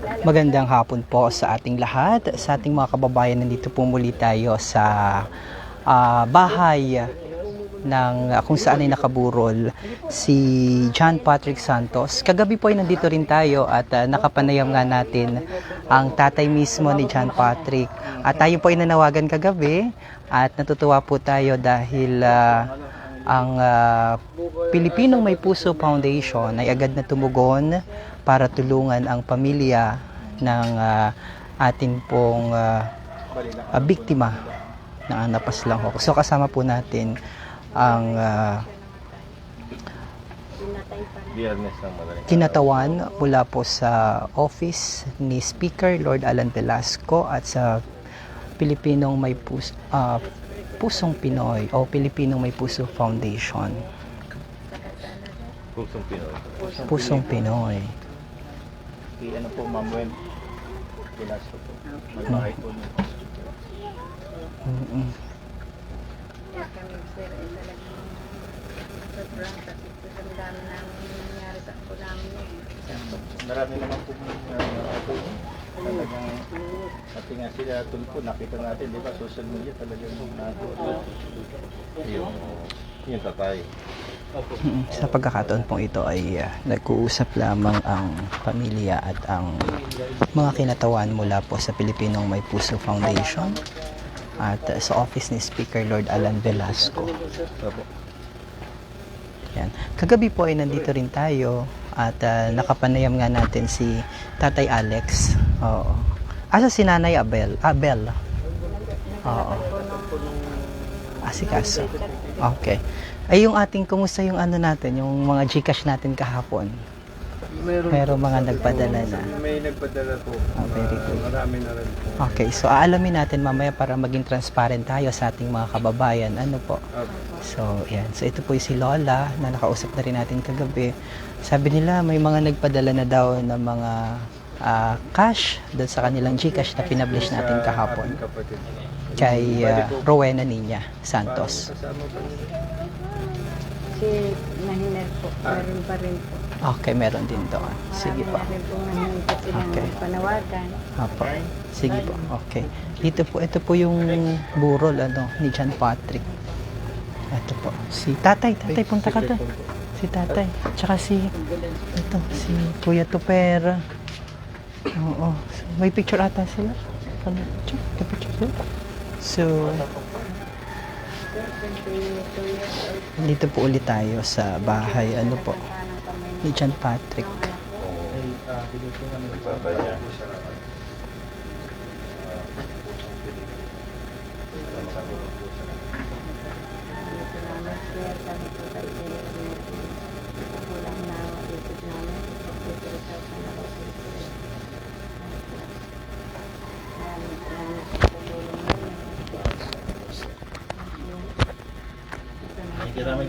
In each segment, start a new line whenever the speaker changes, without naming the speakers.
Magandang hapon po sa ating lahat, sa ating mga kababayan. Nandito po muli tayo sa ah, bahay ng ah, kung saan ay nakaburol si John Patrick Santos. Kagabi po ay nandito rin tayo at ah, nakapanayam nga natin ang tatay mismo ni John Patrick. At tayo po ay nanawagan kagabi at natutuwa po tayo dahil ah, ang ah, Pilipinong May Puso Foundation ay agad na tumugon para tulungan ang pamilya ng ah, atin pong ah, ah, biktima na napaslang ho. So kasama po natin ang
madaling
kinatawan mula po sa office ni Speaker Lord Alan Velasco at sa Pilipinong May Pus ah, Pusong Pinoy o Pilipinong May Puso Foundation.
Pusong Pinoy.
Pusong Pinoy.
Si ano po, Ma'am Wen. Pilasco po. Magbahay po niyo.
Mm-mm.
Kami sir ay talagang sobrang po sa dami namin nangyari sa ako namin eh.
Marami naman po uh, po. Talagang pati nga sila tulpo, nakita natin, di ba, social media talagang natuto. Yung, yung tatay.
Sa pagkakataon pong ito ay ah, nag-uusap lamang ang pamilya at ang mga kinatawan mula po sa Pilipinong May Puso Foundation at ah, sa office ni Speaker Lord Alan Velasco. Yan. Kagabi po ay nandito rin tayo at ah, nakapanayam nga natin si Tatay Alex. Oo. Asa si Nanay Abel? Abel. Oo. Asikaso. Okay. Ay yung ating kumusta yung ano natin, yung mga Gcash natin kahapon.
Meron
Pero mga nagpadala na.
May nagpadala po.
Ah, very good.
Marami na rin po.
Okay, so aalamin natin mamaya para maging transparent tayo sa ating mga kababayan. Ano po? So, yan. So, ito po yung si Lola na nakausap na rin natin kagabi. Sabi nila, may mga nagpadala na daw ng mga ah, cash doon sa kanilang Gcash na pinablish natin kahapon kay ah, Rowena Niña Santos.
Kasama po niya.
Si Nahinel po, meron pa rin po.
Okay, meron din doon. Sige po.
Marami na rin po nahinel po silang
Okay.
panawagan.
Apo. Sige po. Okay. Dito po, ito po yung burol ano, ni John Patrick. Ito po. Si tatay. Tatay, punta ka doon. Si tatay. Tsaka si, ito, si Kuya Tupera. Oo. So, may picture ata sila. Ano, picture? May picture sila. So, dito po ulit tayo sa bahay, ano po, ni John Patrick.
Babaya.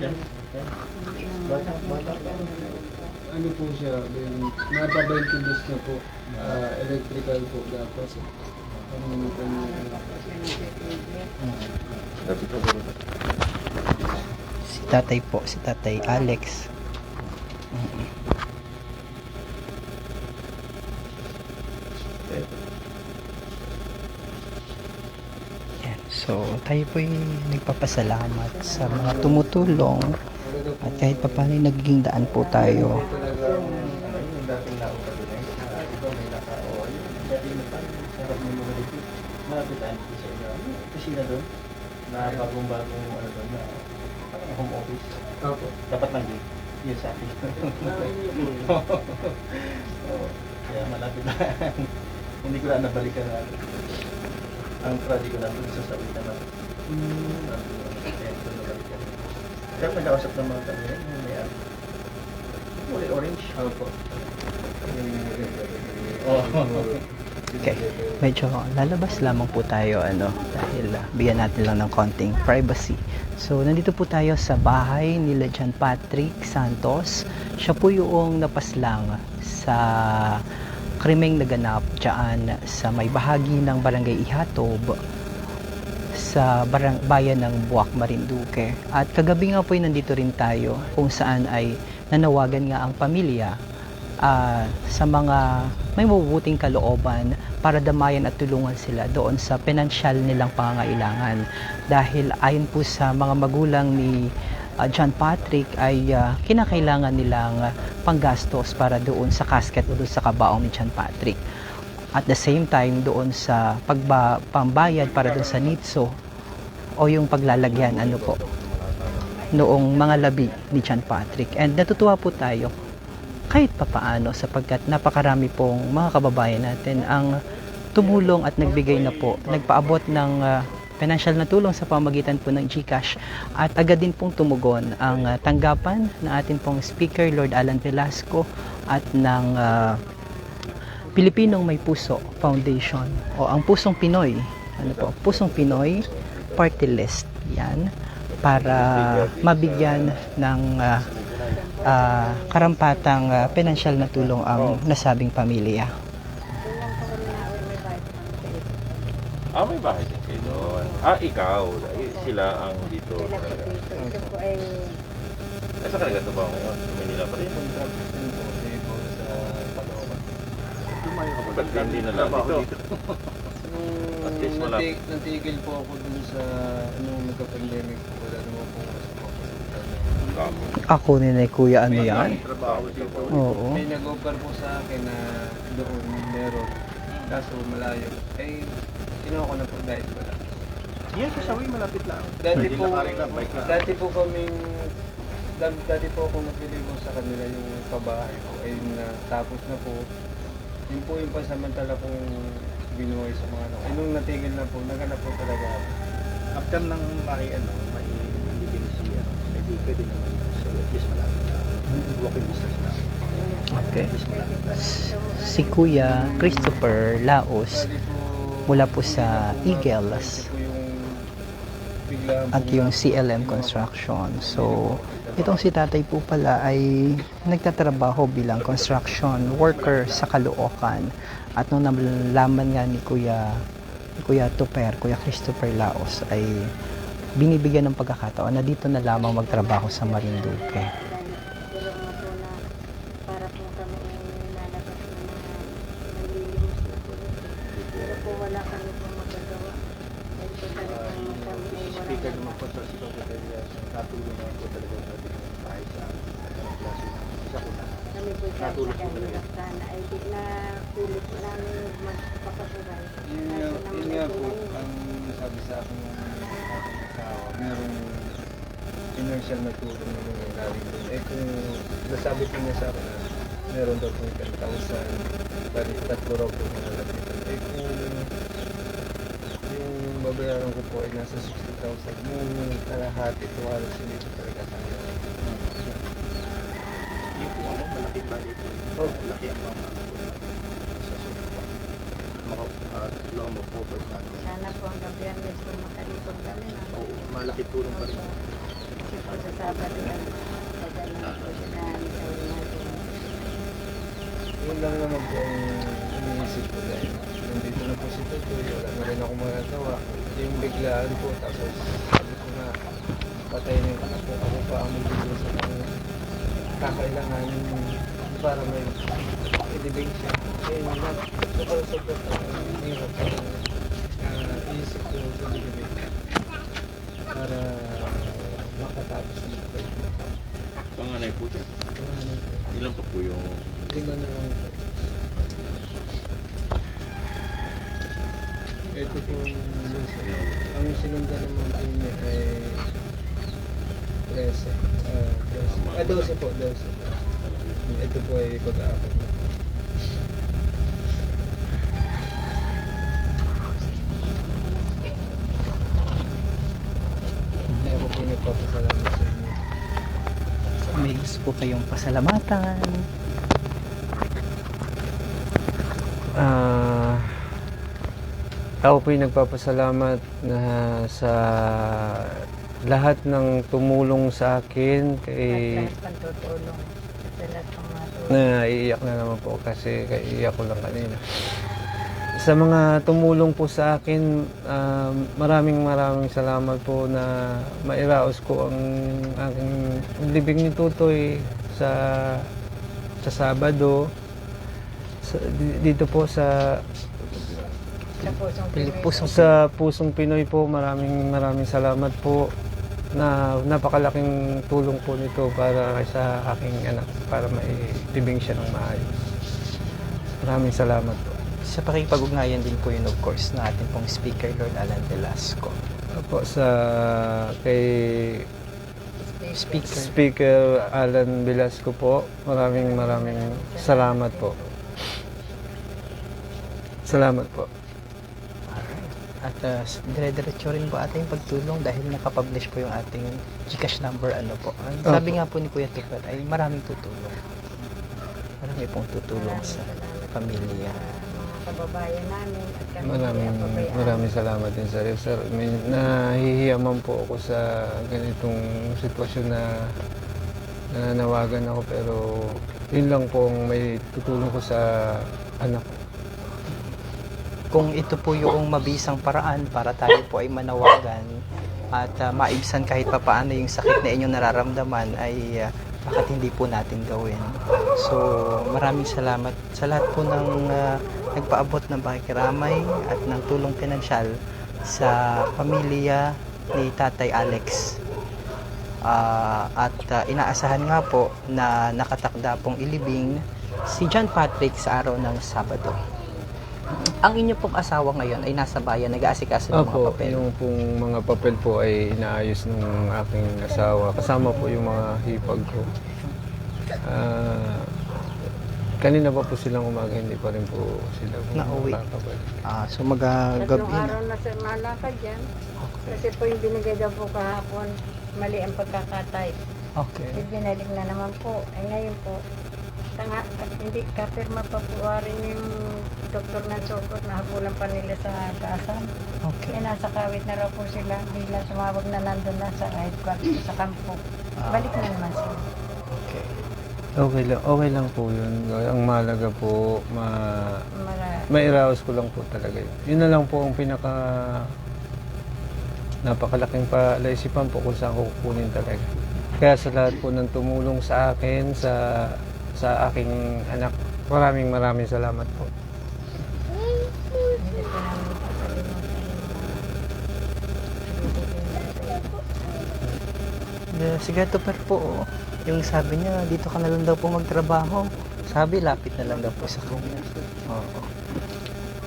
Bata,
ano po siya, yung nata 20 days na po, ah, electrical po dapat. Ano po
ko, bro.
Si tatay po, si tatay Alex. Yan. So, tayo po nagpapasalamat sa mga tumutulong at kahit pa paano ay nagiging daan po tayo.
Dating na doon. Na bagong-bagong ano doon na parang home office.
Opo.
Dapat nang gate. Yun sa akin. Oo. Kaya malapit na. Hindi ko na nabalikan na. Ang project ko nandun sa. Nandun na. Kaya ko nabalikan. Kaya nag-ausap ng mga kami. Yung may ano. Kulay orange.
Opo.
Oh.
Okay. Medyo lalabas lamang po tayo ano dahil ah, bigyan natin lang ng konting privacy. So nandito po tayo sa bahay ni John Patrick Santos. Siya po yung napaslang sa krimeng naganap dyan sa may bahagi ng Barangay Ihatob sa barang, bayan ng Buwak, Marinduque. At kagabi nga po ay nandito rin tayo kung saan ay nanawagan nga ang pamilya ah, sa mga may mabubuting kalooban para damayan at tulungan sila doon sa pinansyal nilang pangangailangan. Dahil ayon po sa mga magulang ni ah, John Patrick ay ah, kinakailangan nilang ah, panggastos para doon sa casket o doon sa kabaong ni John Patrick. At the same time doon sa pagba, pambayad para doon sa nitso o yung paglalagyan ano po noong mga labi ni John Patrick. And natutuwa po tayo kahit papaano sapagkat napakarami pong mga kababayan natin ang tumulong at nagbigay na po, nagpaabot ng ah, financial na tulong sa pamagitan po ng GCash. At agad din pong tumugon ang ah, tanggapan ng ating pong speaker Lord Alan Velasco at ng ah, Pilipinong May Puso Foundation. O ang Pusong Pinoy. Ano po, Pusong Pinoy Party List. Yan. Para mabigyan ng ah, ah, karampatang ah, pinansyal na tulong ang nasabing pamilya.
Doon lang po kami na may bayad ng pera.
Ah, may bahay din kayo doon. Ah, ikaw. Eh, Sila ang dito.
Sila po
talaga.
dito. Ito po ay
Eh, sa kanila ito ba ngayon? Sa Manila pa rin. Ba't hindi na lang dito? At least
Nung
wala.
natig- natigil po ako dun sa nung nagka-pandemic po, wala naman po ako sa
Kamo.
Ako ni na kuya ano yan?
Trabaho dito.
Oo.
May nag-offer po sa akin na doon meron. Kaso malayo. Eh, kinuha ko na po dahil wala.
Yan, sa Sawi, malapit lang.
Dati
Hindi
po,
lang, bike lang.
dati po kaming, dati, dati po ako nagliligo sa kanila yung pabahay ko. Ay natapos na po. Yun po yung pansamantala kong binuhay sa mga ano. Ay nung natigil na po, naghanap po talaga ako.
After ng may ano, may living si ano, may di pwede naman so at least malapit na. Walking distance na.
Okay.
At least malapit na.
Si Kuya Christopher Laos mula po sa Eagles at yung CLM Construction. So, itong si tatay po pala ay nagtatrabaho bilang construction worker sa Caloocan. At nung nalaman nga ni Kuya Kuya Tuper, Kuya Christopher Laos ay binibigyan ng pagkakataon na dito na lamang magtrabaho sa Marinduque.
Pero nga po na para po kami lalabas na nalilimos na po. Pero po wala kami po magagawa. Po kami ay
Speaker naman po sa Secretary, natulong naman po talaga sa ating bahay sa anong klase. Isa ko na.
Kami po sa
po
kahirap sana ay di na pilit namin magpapasuray.
Yun nga, po, ang sabi sa akin ng aking asawa, merong financial na tulong na mga galing doon. Eh kung nasabi po niya sa akin na meron daw pong 10,000, bali tatlo raw po mga lapitan. Eh kung babayaran ko po ay nasa 60,000, yung kalahati po halos hindi ko talaga kaya.
Yung po ano, malaki ba dito?
Oh.
Malaki ang mga po sa sofa. Mo po natin.
Sana po ang gobyerno po makalipod kami na.
Oo, malaki tulong pa rin.
Kasi po sa Sabado yan, padala po sila sa natin.
Yun lang naman po ang iniisip ko dahil nandito na po si Tutoy, wala na rin ako magagawa. Yung biglaan po, tapos sabi ko na patay na yung anak ko, ako pa ang magbibigay sa kanya. Kakailanganin para may ebidensya. Eh, na, sobrang sobrang uh, hirap ang uh, isip ko sa bibig para makatapos na ito.
Panganay po siya.
Ano,
Ilan pa po yung...
Lima na lang po. Ito po ang sinunda naman po niya ay 13. Ah, 12. Ah, 12 po, 12. Ito po ay pag-aapat na. Ako po sa inyo.
May po kayong pasalamatan.
Ah, ako po yung nagpapasalamat na sa lahat ng tumulong sa akin kay na iiyak na naman po kasi kaiiyak ko lang kanina. Sa mga tumulong po sa akin, ah, maraming maraming salamat po na mairaos ko ang aking libing ni Tutoy sa
sa Sabado. Sa- di- dito po sa
Sa pusong
Pilipusong
sa Pusong Pinoy po, maraming maraming salamat po na napakalaking tulong po nito para sa aking anak para maitibing siya ng maayos. Maraming salamat po.
Sa pakipag-ugnayan din po yun of course ng ating pong speaker Lord Alan Velasco.
Po sa kay
Speaker.
Speaker Alan Velasco po, maraming maraming salamat po. Salamat po.
At uh, dire-diretso rin po ating pagtulong dahil nakapublish po yung ating Gcash number ano po. Ang sabi nga po ni Kuya Tupat ay maraming tutulong. Marami pong tutulong sa pamilya.
mga kababayan namin at kami
Maraming
kababayan.
maraming salamat din sa iyo, sir. May nahihiyaman po ako sa ganitong sitwasyon na nananawagan ako pero yun lang po ang may tutulong ko sa anak ko.
Kung ito po yung mabisang paraan para tayo po ay manawagan at uh, maibsan kahit papaano yung sakit na inyong nararamdaman ay uh, bakit hindi po natin gawin. So maraming salamat sa lahat po ng uh, nagpaabot ng bakikiramay at ng tulong pinansyal sa pamilya ni Tatay Alex. Ah, at ah, inaasahan nga po na nakatakda pong ilibing si John Patrick sa araw ng Sabado. Ang inyo pong asawa ngayon ay nasa bayan, nag-aasikaso ng mga
Opo,
papel.
yung pong mga papel po ay inaayos ng aking asawa. Kasama po yung mga hipag ko. Ah, kanina pa po silang umaga, hindi pa rin po sila po
Nauwi.
nakakabalik.
Ah, so
Tatlong
magagabi na.
araw na sir nalakad yan.
Okay.
Kasi po yung binigay daw po kahapon, mali ang pagkakatay.
Okay.
Eh, binalik na naman po. Eh ngayon po, tanga, at hindi kapirma pa po rin yung doktor ng sukot na habulan pa nila sa kaasan.
Okay.
Eh nasa kawit na raw po sila, bigla sumabog na nandun na sa headquarters sa kampo.
Ah.
Balik na naman sila.
Okay.
Okay lang, okay lang po yun. Ang mahalaga po, ma
Mara,
mairaos ko lang po talaga yun. Yun na lang po ang pinaka napakalaking palaisipan po kung saan ko kukunin talaga. Kaya sa lahat po ng tumulong sa akin, sa sa aking anak, maraming maraming salamat po.
hindi po namin papalimutan yung mga
Yeah, si Gato Per po, oh. yung sabi niya, dito ka na lang daw po magtrabaho. Sabi, lapit na lang daw po sa kanya. Oo.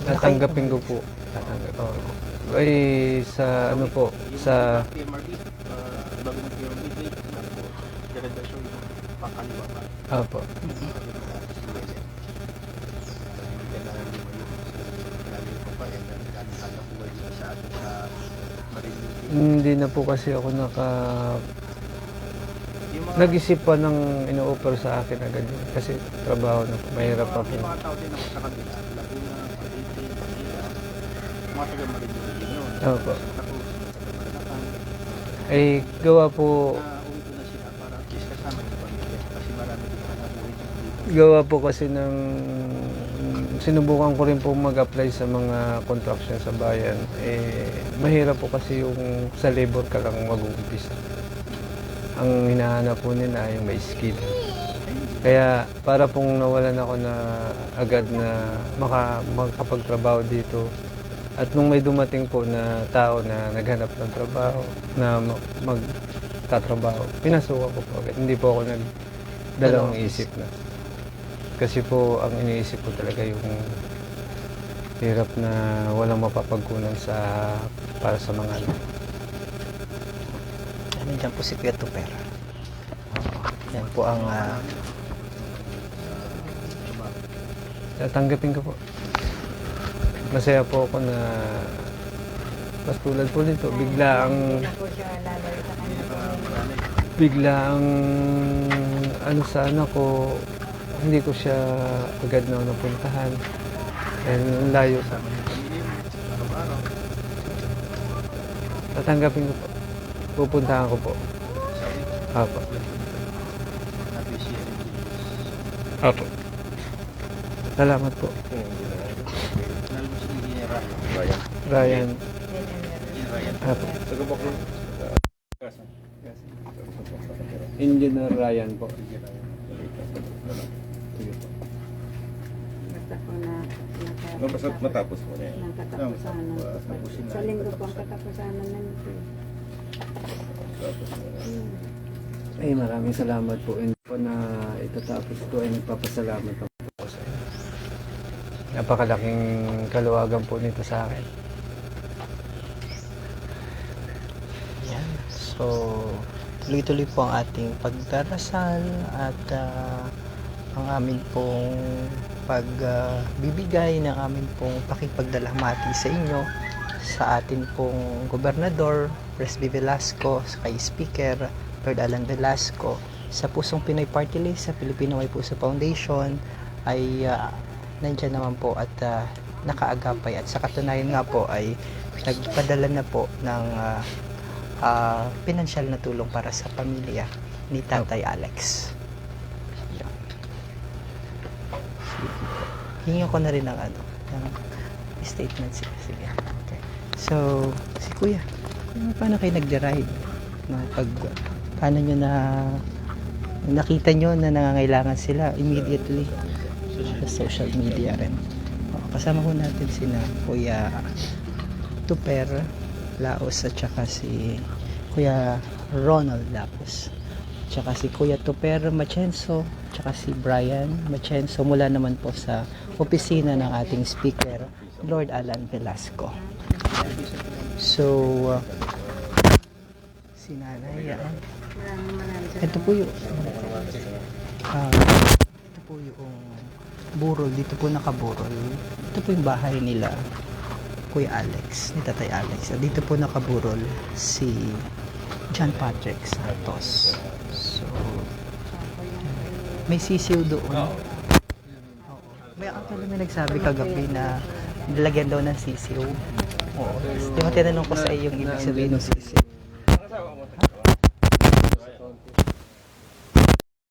Tatanggapin ko po. Tatanggap. Oo. Ay, sa ano po, sa. Apo.
Hindi na ko
po kasi ako naka nag-isip pa ng ino-offer sa akin agad yun. Kasi trabaho na. Mahirap pa po. Opo. Eh, gawa po, gawa po kasi ng sinubukan ko rin po mag-apply sa mga construction sa bayan. Eh, mahirap po kasi yung sa labor ka lang mag-uumpisa. Ang hinahanap po nila ay may skill. Kaya para pong nawalan ako na agad na maka, makapagtrabaho dito. At nung may dumating po na tao na naghanap ng trabaho, na ma- magtatrabaho, pinasukan ko po agad. Hindi po ako nagdalawang isip na. Kasi po, ang iniisip ko talaga yung hirap na walang mapapagkunan sa para sa mga anak.
Nandiyan po si Kuya Tuper. Yan po ang ah,
Tatanggapin ko po. Masaya po ako na mas tulad po nito, bigla ang bigla ang ano sa anak ko, hindi ko siya agad na napuntahan. And layo sa
araw-araw.
Tatanggapin ko po. Pupuntahan ko po. Apo. Apo. Salamat po.
Ryan.
Ryan.
Apo. Engineer Ryan po.
basta po na
Mapasap, matapos mo na yan.
ng katapusanan po.
Tapusin na.
Sa linggo po ang katapusanan na
Ay, maraming salamat po. And po na itatapos ko ay nagpapasalamat ako po sa inyo. Napakalaking kaluwagan po nito sa akin.
Yan. So, tuloy-tuloy po ang ating pagdarasal at ah, ang amin pong pagbibigay ng amin pong pakipagdalamati sa inyo sa atin pong gobernador, Presby Velasco, sa kay Speaker, Lord Alan Velasco, sa Pusong Pinoy Party List, sa Filipino Way Puso Foundation, ay ah, nandyan naman po at ah, nakaagapay at sa katunayan nga po ay nagpadala na po ng ah, ah, pinansyal na tulong para sa pamilya ni Tatay Alex. Sige po. Hingi ko na rin ng ano, ng statement sige. Sige. So, si Kuya, paano kayo nag-derive? Na pag, paano nyo na nakita nyo na nangangailangan sila immediately sa social media rin. O, kasama ko natin sina Kuya Tuper Laos at saka si Kuya Ronald Laos. Tsaka si Kuya Tuper Machenso, tsaka si Brian Machenso mula naman po sa opisina ng ating speaker, Lord Alan Velasco. So, uh, si Nanay, ah, ito po yung ah, ito po yung burol, dito po nakaburol. Ito po yung bahay nila Kuya Alex, ni Tatay Alex. At dito po nakaburol si John Patrick Santos. So, may sisiw doon. Oo. May actually may nagsabi kagabi na nilagyan daw ng sisiw. Oo. Di ba tinanong ko sa iyo yung ibig sabihin ng sisiw?